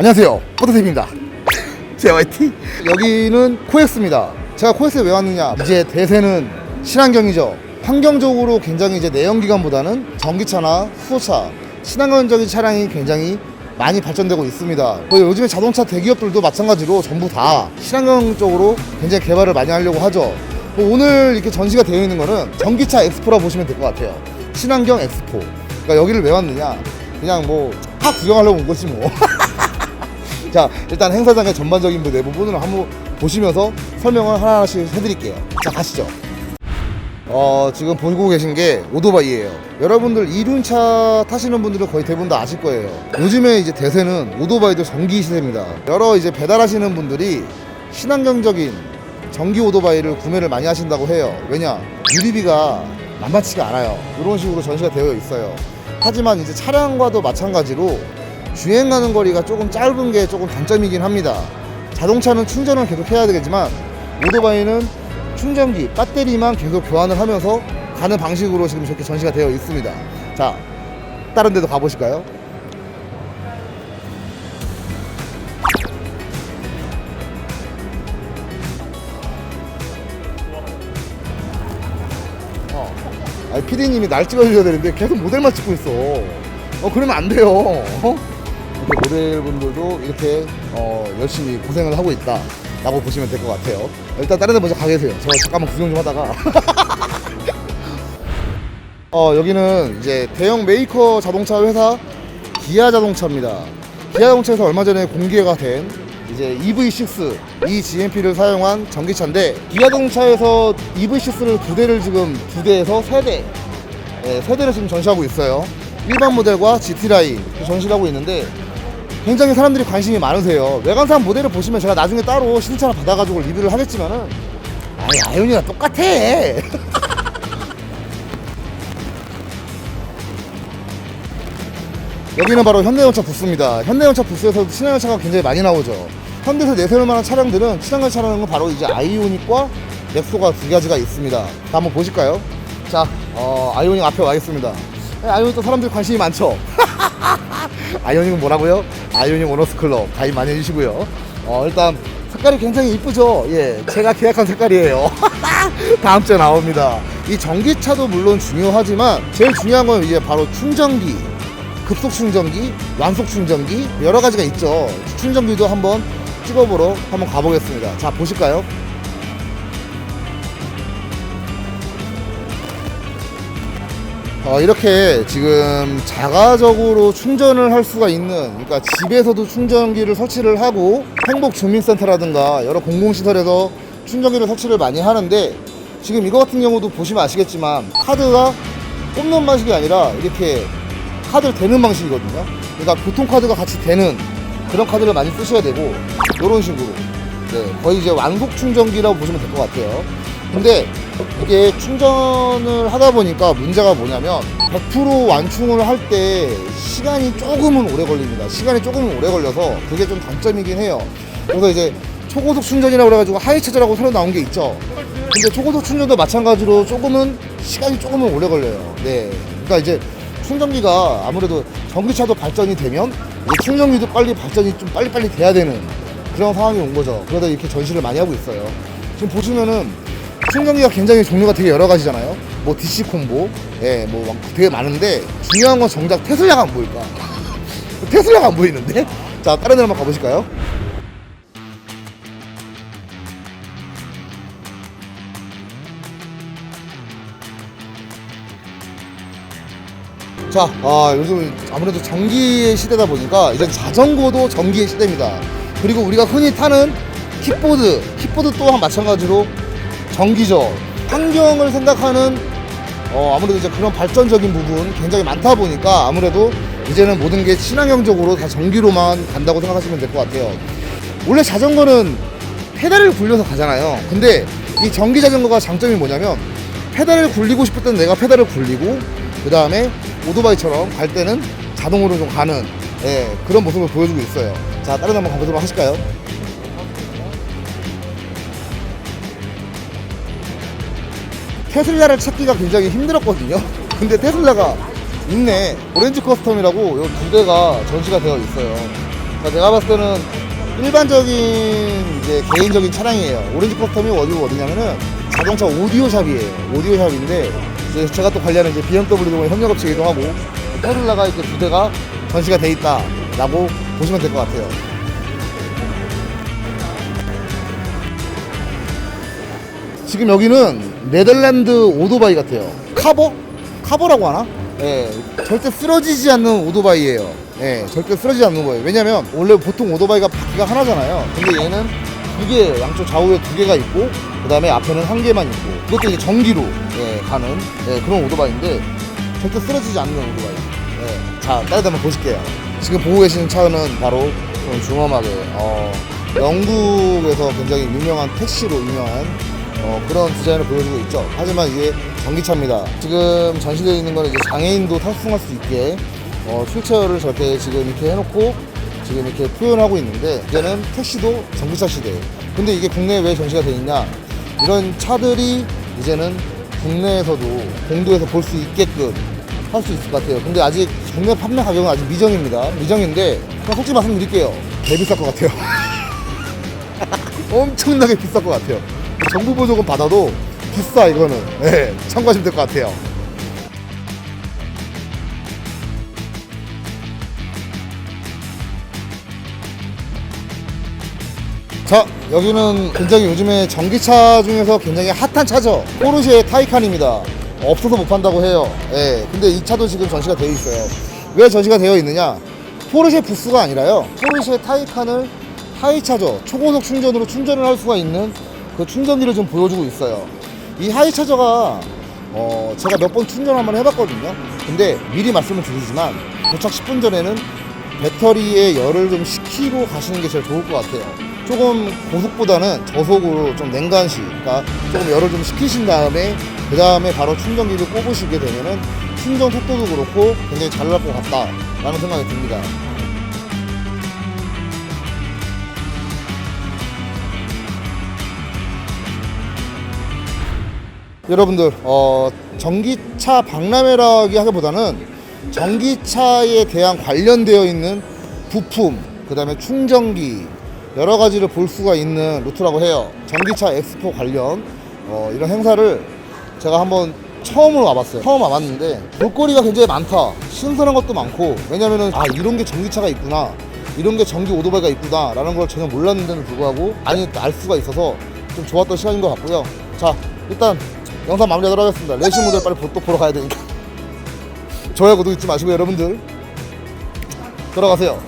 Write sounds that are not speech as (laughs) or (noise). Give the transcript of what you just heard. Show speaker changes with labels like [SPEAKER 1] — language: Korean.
[SPEAKER 1] 안녕하세요. 포토TV입니다. JYT 여기는 코엑스입니다. 제가 코엑스에 왜 왔느냐? 이제 대세는 친환경이죠. 환경적으로 굉장히 이제 내연기관보다는 전기차나 수소차 친환경적인 차량이 굉장히 많이 발전되고 있습니다. 요즘에 자동차 대기업들도 마찬가지로 전부 다 친환경적으로 굉장히 개발을 많이 하려고 하죠. 뭐 오늘 이렇게 전시가 되어 있는 거는 전기차 엑스포라 보시면 될 것 같아요. 친환경 엑스포. 그러니까 여기를 왜 왔느냐? 그냥 뭐차 구경하려고 온 거지 뭐 (laughs) 자 일단 행사장의 전반적인 그 내부 부분을 한번 보시면서 설명을 하나씩 해드릴게요. 자 가시죠. 어 지금 보고 계신 게 오토바이예요. 여러분들 이륜차 타시는 분들은 거의 대부분 다 아실 거예요. 요즘에 이제 대세는 오토바이도 전기 시대입니다. 여러 이제 배달하시는 분들이 친환경적인 전기 오토바이를 구매를 많이 하신다고 해요. 왜냐? 유리비가 만만치가 않아요. 이런 식으로 전시가 되어 있어요. 하지만 이제 차량과도 마찬가지로 주행 가는 거리가 조금 짧은 게 조금 단점이긴 합니다. 자동차는 충전을 계속 해야 되겠지만 오토바이는 충전기, 배터리만 계속 교환을 하면서 가는 방식으로 지금 저렇게 전시가 되어 있습니다. 자, 다른 데도 가보실까요? 어. 아니, PD님이 날 찍어주셔야 되는데 계속 모델만 찍고 있어. 어, 그러면 안 돼요. 어? 모델분들도 이렇게 어, 열심히 고생을 하고 있다. 라고 보시면 될 것 같아요. 일단 다른 데 먼저 가 계세요. 저 잠깐만 구경 좀 하다가. (laughs) 어, 여기는 이제 대형 메이커 자동차 회사 기아 자동차입니다. 기아 자동차에서 얼마 전에 공개가 된 이제 EV6 이 GMP를 사용한 전기차인데 기아 자동차에서 EV6를 두 대를 지금 두 대에서 세 대, 네, 세 대를 지금 전시하고 있어요. 일반 모델과 GT 라인 전시를 하고 있는데 굉장히 사람들이 관심이 많으세요. 외관상 모델을 보시면 제가 나중에 따로 신차를 받아가지고 리뷰를 하겠지만은 아니 아이오니랑 똑같아. (laughs) 여기는 바로 현대자동차 부스입니다. 현대자동차 부스에서 친환경차가 굉장히 많이 나오죠. 현대에서 내세울 만한 차량들은 친환경 차량은 바로 이제 아이오닉과 넥소가 두 가지가 있습니다. 자, 한번 보실까요? 자, 어, 아이오닉 앞에 와 있습니다. 네, 아이오닉도 사람들 관심이 많죠. (laughs) 아이오닉은 뭐라고요? 아이오닉 오너스 클럽 가입 많이 해주시고요. 어, 일단 색깔이 굉장히 이쁘죠? 예, 제가 계약한 색깔이에요. (laughs) 다음 주에 나옵니다. 이 전기차도 물론 중요하지만 제일 중요한 건 이제 바로 충전기, 급속 충전기, 완속 충전기 여러 가지가 있죠. 충전기도 한번 찍어보러 한번 가보겠습니다. 자 보실까요? 어, 이렇게 지금 자가적으로 충전을 할 수가 있는 그러니까 집에서도 충전기를 설치를 하고 행복 주민센터라든가 여러 공공시설에서 충전기를 설치를 많이 하는데 지금 이거 같은 경우도 보시면 아시겠지만 카드가 꼽는 방식이 아니라 이렇게 카드를 대는 방식이거든요. 그러니까 교통카드가 같이 대는 그런 카드를 많이 쓰셔야 되고 이런 식으로. 네, 거의 이제 완속 충전기라고 보시면 될 것 같아요 근데 이게 충전을 하다 보니까 문제가 뭐냐면 100% 완충을 할 때 시간이 조금은 오래 걸립니다. 시간이 조금은 오래 걸려서 그게 좀 단점이긴 해요. 그래서 이제 초고속 충전이라고 그래가지고 하이차저라고 새로 나온 게 있죠. 근데 초고속 충전도 마찬가지로 조금은 시간이 조금은 오래 걸려요. 네. 그러니까 이제 충전기가 아무래도 전기차도 발전이 되면 충전기도 빨리 발전이 좀 빨리빨리 돼야 되는 그런 상황이 온 거죠. 그러다 이렇게 전시를 많이 하고 있어요. 지금 보시면은 충전기가 굉장히 종류가 되게 여러 가지잖아요. 뭐 DC 콤보, 예, 뭐막 되게 많은데 중요한 건 정작 테슬라가 안 보일까? (laughs) 테슬라가 안 보이는데? 자, 다른 데 한번 가보실까요? 자, 아, 요즘 아무래도 전기의 시대다 보니까 이제 자전거도 전기의 시대입니다. 그리고 우리가 흔히 타는 킥보드, 킥보드 또한 마찬가지로 전기죠. 환경을 생각하는 어, 아무래도 이제 그런 발전적인 부분 굉장히 많다 보니까 아무래도 이제는 모든 게 친환경적으로 다 전기로만 간다고 생각하시면 될 것 같아요. 원래 자전거는 페달을 굴려서 가잖아요. 근데 이 전기 자전거가 장점이 뭐냐면 페달을 굴리고 싶을 때는 내가 페달을 굴리고 그 다음에 오토바이처럼 갈 때는 자동으로 좀 가는 예, 그런 모습을 보여주고 있어요. 자, 다른 데 한번 가보도록 하실까요? 테슬라를 찾기가 굉장히 힘들었거든요. 근데 테슬라가 있네. 오렌지 커스텀이라고 이두 대가 전시가 되어 있어요. 제가 봤을 때는 일반적인 이제 개인적인 차량이에요. 오렌지 커스텀이 어디고 어디냐면은 자동차 오디오 샵이에요. 오디오 샵인데 이제 제가 또 관리하는 이제 BMW 협력업체이기도 하고 테슬라가 이렇게 두 대가 전시가 돼 있다 라고 보시면 될 것 같아요. 지금 여기는 네덜란드 오토바이 같아요. 카버? 카버라고 하나? 예, 절대 쓰러지지 않는 오토바이예요. 예, 절대 쓰러지지 않는 거예요. 왜냐면 원래 보통 오토바이가 바퀴가 하나잖아요. 근데 얘는 두 개, 양쪽 좌우에 두 개가 있고, 그 다음에 앞에는 한 개만 있고, 그것도 이제 전기로 예, 가는 예, 그런 오토바이인데 절대 쓰러지지 않는 오토바이. 예, 자, 데 한번 보실게요. 지금 보고 계시는 차는 바로 좀 중험하게 어, 영국에서 굉장히 유명한 택시로 유명한 어, 그런 디자인을 보여주고 있죠. 하지만 이게 전기차입니다. 지금 전시되어 있는 거는 이제 장애인도 탑승할 수 있게 어, 휠체어를 저렇게 지금 이렇게 해놓고 지금 이렇게 표현하고 있는데 이제는 택시도 전기차 시대. 근데 이게 국내에 왜 전시가 돼 있냐? 이런 차들이 이제는 국내에서도 공도에서 볼 수 있게끔 할 수 있을 것 같아요. 근데 아직 국내 판매 가격은 아직 미정입니다. 미정인데 그냥 솔직히 말씀드릴게요. 개 비쌀 것 같아요. (laughs) 엄청나게 비쌀 것 같아요. 정부 보조금 받아도 비싸 이거는. 네, 참고하시면 될 것 같아요. 자 여기는 굉장히 요즘에 전기차 중에서 굉장히 핫한 차죠. 포르쉐 타이칸입니다. 없어서 못 판다고 해요. 예 근데 이 차도 지금 전시가 되어 있어요. 왜 전시가 되어 있느냐? 포르쉐 부스가 아니라요. 포르쉐 타이칸을 하이차저 초고속 충전으로 충전을 할 수가 있는 그 충전기를 좀 보여주고 있어요 이 하이 차저가 어 제가 몇 번 충전 한번 해봤거든요 근데 미리 말씀을 드리지만 도착 10분 전에는 배터리에 열을 좀 식히고 가시는 게 제일 좋을 것 같아요. 조금 고속보다는 저속으로 좀 냉간시, 그러니까 조금 열을 좀 식히신 다음에 그 다음에 바로 충전기를 꼽으시게 되면은 충전 속도도 그렇고 굉장히 잘 날 것 같다라는 생각이 듭니다. 여러분들 어, 전기차 박람회라기 하기보다는 전기차에 대한 관련되어 있는 부품 그 다음에 충전기 여러 가지를 볼 수가 있는 루트라고 해요. 전기차 엑스포 관련 어, 이런 행사를 제가 한번 처음으로 와봤어요. 처음 와봤는데 볼거리가 굉장히 많다. 신선한 것도 많고 왜냐면은 아 이런 게 전기차가 있구나. 이런 게 전기 오토바이가 있구나 라는 걸 전혀 몰랐는데도 불구하고 많이 알 수가 있어서 좀 좋았던 시간인 것 같고요. 자 일단 영상 마무리하도록 하겠습니다. 레이싱 모델 빨리 보- 또 보러 가야 되니까. (laughs) 좋아요 구독 잊지 마시고 여러분들. 들어가세요